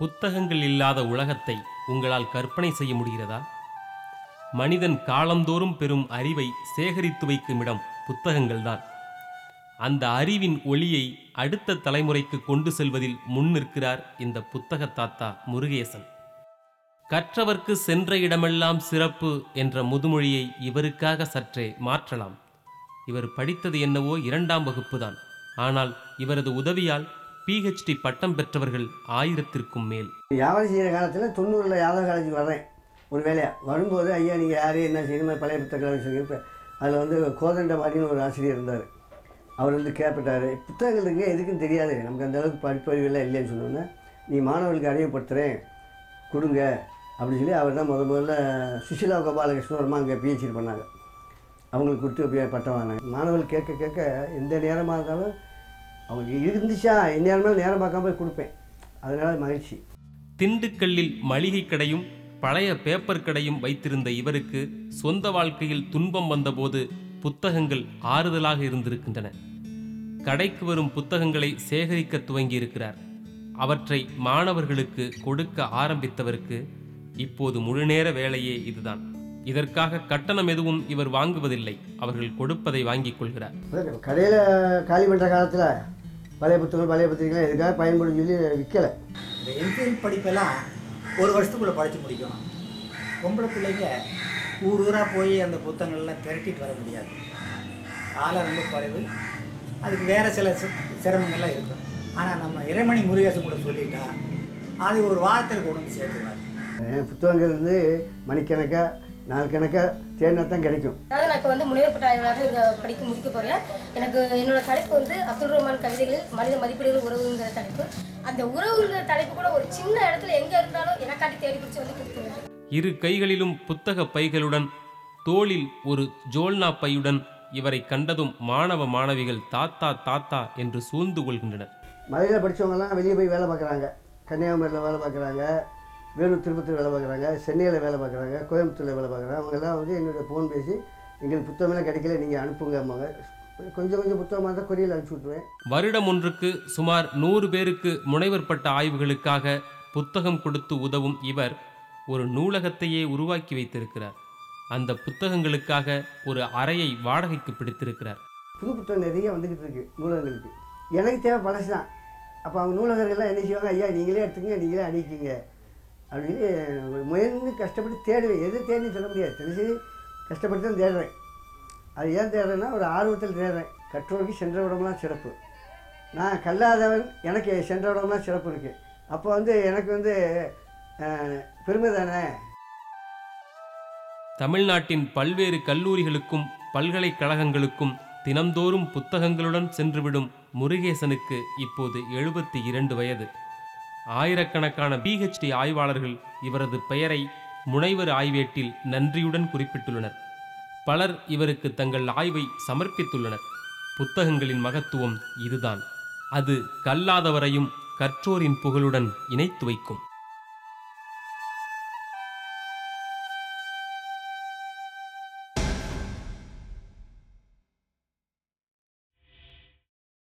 புத்தகங்கள் இல்லாத உலகத்தை உங்களால் கற்பனை செய்ய முடிகிறதா? மனிதன் காலந்தோறும் பெறும் அறிவை சேகரித்து வைக்கும் இடம் புத்தகங்கள்தான். அந்த அறிவின் ஒளியை அடுத்த தலைமுறைக்கு கொண்டு செல்வதில் முன் நிற்கிறார் இந்த புத்தக தாத்தா முருகேசன். கற்றவர்க்கு சென்ற இடமெல்லாம் சிறப்பு என்ற முதுமொழியை இவருக்காக சற்றே மாற்றலாம். இவர் படித்தது என்னவோ இரண்டாம் வகுப்புதான். ஆனால் இவரது உதவியால் பிஹெச்டி பட்டம் பெற்றவர்கள் ஆயிரத்திற்கும் மேல். வியாபாரம் செய்கிற காலத்தில் தொண்ணூறில் யாதவ காலேஜ் வர்றேன். ஒரு வேலையாக வரும்போது ஐயா நீங்கள் யார் என்ன செய்யணும் பழைய புத்தகங்கள் வச்சுருக்கீங்க அதில் வந்து கோதண்டபாடின்னு ஒரு ஆசிரியர் இருந்தார். அவர் வந்து கேட்பட்டார் புத்தகங்கள் இருக்கு எதுக்குன்னு தெரியாது. நமக்கு அந்த அளவுக்கு படிப்பறிவெல்லாம் இல்லைன்னு சொன்னோன்னே நீ மாணவர்களுக்கு அறிவுப்படுத்துகிறேன் கொடுங்க. அப்படின்னு சொல்லி அவர் தான் முத முதல்ல சுஷிலா கோபாலகிருஷ்ணன் வருமா அங்கே பிஹெச்டி பண்ணாங்க. அவங்களுக்கு கொடுத்து பட்டம் வாங்கினாங்க. மாணவர்கள் கேட்க கேட்க எந்த நேரமாக இருந்தாலும் அவங்க இருந்துச்சா எந்த நேரமாலும் நேரம் பார்க்காம கொடுப்பேன். அதனால் மகிழ்ச்சி. திண்டுக்கல்லில் மளிகை கடையும் பழைய பேப்பர் கடையும் வைத்திருந்த இவருக்கு சொந்த வாழ்க்கையில் துன்பம் வந்தபோது புத்தகங்கள் ஆறுதலாக இருந்திருக்கின்றன. கடைக்கு வரும் புத்தகங்களை சேகரிக்க துவங்கியிருக்கிறார். அவற்றை மாணவர்களுக்கு கொடுக்க ஆரம்பித்தவருக்கு இப்போது முழுநேர வேலையே இதுதான். இதற்காக கட்டணம் எதுவும் இவர் வாங்குவதில்லை. அவர்கள் கொடுப்பதை வாங்கிக் கொள்கிறார். கடையில் காலி பண்ணுற காலத்தில் பழைய புத்தகம் பழைய பத்திரிகைலாம் எதுக்காக பயன்படும் சொல்லி விற்கலை இந்த எம்ஃபில் படிப்பெல்லாம் ஒரு வருஷத்துக்குள்ளே படித்து முடிக்கணும். பொம்பளை பிள்ளைங்க ஊர் ஊராக போய் அந்த புத்தகங்கள்லாம் திரட்டிட்டு வர முடியாது. காலம் ரொம்ப குறைவு. அதுக்கு வேறு சில சிரமங்கள்லாம் இருக்கும் ஆனால் நம்ம இறைமணி முருகேசன் கூட சொல்லிட்டா அது ஒரு வாரத்தில் கொண்டு வந்து சேர்த்துருவார். அஹ் புத்தகங்கள் வந்து மணிக்கணக்காக நாள் கணக்காக தேடினா தான் கிடைக்கும். அதாவது நான் இப்போ வந்து முனைவர் இதை படிக்க முடிக்க போகிறேன் எனக்கு என்னோட தலைப்பு வந்து அப்துல் ரஹ்மான் கவிதைகளில் மனித மதிப்பீடுகள் உறவுங்கிற தலைப்பு. அந்த உறவுங்கிற தலைப்பு கூட ஒரு சின்ன இடத்துல எங்கே இருந்தாலும் எனக்காட்டி தேடி பிடிச்சி வந்து கொடுத்துருவேன். இரு கைகளிலும் புத்தக பைகளுடன் தோளில் ஒரு ஜோல்னா பையுடன் இவரை கண்டதும் மாணவ மாணவிகள் தாத்தா தாத்தா என்று சூழ்ந்து கொள்கின்றனர். மதுரையில் படித்தவங்கலாம் வெளியே போய் வேலை பார்க்குறாங்க. கன்னியாகுமரியில் வேலை பார்க்குறாங்க. வேலூர் திருப்பத்தூர் வேலை பார்க்குறாங்க சென்னையில் வேலை பார்க்குறாங்க கோயம்புத்தூரில் வேலை பார்க்குறாங்க. அவங்கெல்லாம் வந்து என்னோட ஃபோன் பேசி எங்களுக்கு புத்தகமெல்லாம் கிடைக்கல நீங்கள் அனுப்புங்கம்பாங்க. கொஞ்சம் கொஞ்சம் புத்தகமாக தான் கொரியல் அனுப்பிச்சி விட்ருவேன் வருடம் ஒன்றுக்கு சுமார் நூறு பேருக்கு முனைவர் பட்ட ஆய்வுகளுக்காக புத்தகம் கொடுத்து உதவும் இவர் ஒரு நூலகத்தையே உருவாக்கி வைத்திருக்கிறார். அந்த புத்தகங்களுக்காக ஒரு அறையை வாடகைக்கு பிடித்திருக்கிறார். புது புத்தகம் நிறைய வந்துக்கிட்டு இருக்கு நூலகங்களுக்கு. எனக்கு தேவை பழசு தான் அப்போ அவங்க நூலகர்கள்லாம் என்ன செய்வாங்க ஐயா நீங்களே எடுத்துங்க நீங்களே அணிக்கிங்க. அப்படின்னு முயன்று கஷ்டப்பட்டு தேடுவேன். எது தேடின்னு சொல்ல முடியாது. தெரிஞ்சு கஷ்டப்பட்டு தான் தேடுறேன். அது ஏன் தேடுறேன்னா ஒரு ஆர்வத்தில் தேடுறேன். கற்றோருக்கு சென்ற இடம்லாம் சிறப்பு. நான் கல்லாதவன் எனக்கு சென்ற இடம்லாம் சிறப்பு இருக்குது அப்போ வந்து எனக்கு வந்து பெருமை தானே? தமிழ்நாட்டின் பல்வேறு கல்லூரிகளுக்கும் பல்கலைக்கழகங்களுக்கும் தினம்தோறும் புத்தகங்களுடன் சென்றுவிடும் முருகேசனுக்கு இப்போது எழுபத்தி இரண்டு வயது. ஆயிரக்கணக்கான பிஹெச்டி ஆய்வாளர்கள் இவரது பெயரை முனைவர் ஆய்வேட்டில் நன்றியுடன் குறிப்பிட்டுள்ளனர். பலர் இவருக்கு தங்கள் ஆய்வை சமர்ப்பித்துள்ளனர். புத்தகங்களின் மகத்துவம் இதுதான். அது கல்லாதவரையும் கற்றோரின் புகழுடன் இணைத்து வைக்கும்.